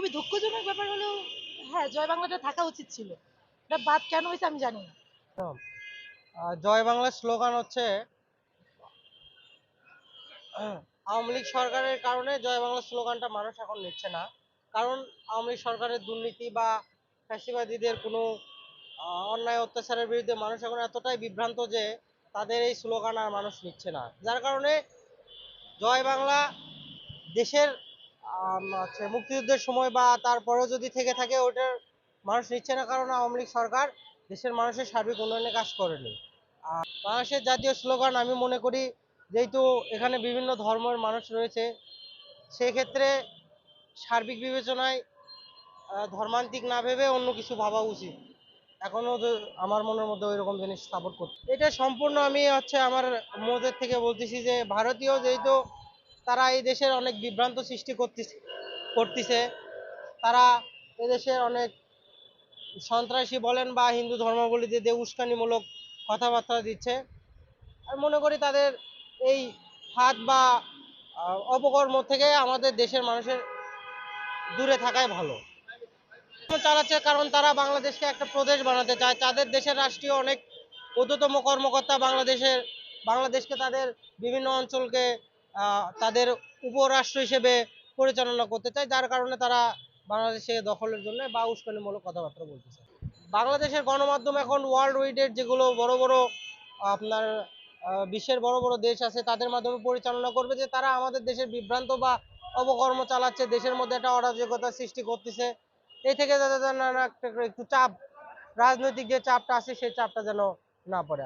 খুবই দুঃখজনক ব্যাপার হলো হ্যাঁ জয় বাংলাটা থাকা উচিত ছিল। এটা বাদ কেন হয়েছে আমি জানি না। জয় বাংলা স্লোগান হচ্ছে, আওয়ামী লীগ সরকারের কারণে জয় বাংলা স্লোগানটা মানুষ এখন নিচ্ছে না। কারণ আওয়ামী লীগ সরকারের দুর্নীতি বা ফ্যাসিবাদীদের কোনো অন্যায় অত্যাচারের বিরুদ্ধে মানুষ এখন এতটাই বিভ্রান্ত যে তাদের এই স্লোগান আর মানুষ নিচ্ছে না। যার কারণে জয় বাংলা দেশের হচ্ছে মুক্তিযুদ্ধের সময় বা তারপরেও যদি থেকে থাকে, ওটার মানুষ নিচ্ছে না কারণ আওয়ামী লীগ সরকার দেশের মানুষের সার্বিক উন্নয়নে কাজ করেনি। আর বাংলাদেশের জাতীয় স্লোগান আমি মনে করি, যেহেতু এখানে বিভিন্ন ধর্মের মানুষ রয়েছে, সেক্ষেত্রে সার্বিক বিবেচনায় ধর্মান্তিক না ভেবে অন্য কিছু ভাবা উচিত। এখনও তো আমার মনের মধ্যে ওই রকম জিনিস সাপোর্ট করতে। এটা সম্পূর্ণ আমি হচ্ছে আমার মদের থেকে বলতেছি যে, ভারতীয় যেহেতু তারা এই দেশের অনেক বিভ্রান্ত সৃষ্টি করতেছে করতেছে। তারা এদেশের অনেক সন্ত্রাসী বলেন বা হিন্দু ধর্মাবলীদের উস্কানিমূলক কথাবার্তা দিচ্ছে, আমি মনে করি তাদের এই হাত বা অপকর্ম থেকে আমাদের দেশের মানুষের দূরে থাকাই ভালো। চালাচ্ছে কারণ তারা বাংলাদেশকে একটা প্রদেশ বানাতে চায়। তাদের দেশের রাষ্ট্রীয় অনেক ঊর্ধ্বতম কর্মকর্তা বাংলাদেশের, বাংলাদেশকে তাদের বিভিন্ন অঞ্চলকে তাদের উপরাষ্ট্র হিসেবে পরিচালনা করতে চায়, যার কারণে তারা বাংলাদেশে দখলের জন্য বা উস্কানিমূলক কথাবার্তা বলতেছে। বাংলাদেশের গণমাধ্যম এখন ওয়ার্ল্ড ওয়াইডের যেগুলো বড় বড়, আপনার বিশ্বের বড় বড় দেশ আছে, তাদের মাধ্যমে পরিচালনা করবে যে তারা আমাদের দেশের বিভ্রান্ত বা অবকর্ম চালাচ্ছে, দেশের মধ্যে একটা অরাজকতা সৃষ্টি করতেছে। এই থেকে যাতে একটু চাপ, রাজনৈতিক যে চাপটা আছে, সেই চাপটা যেন না পড়ে।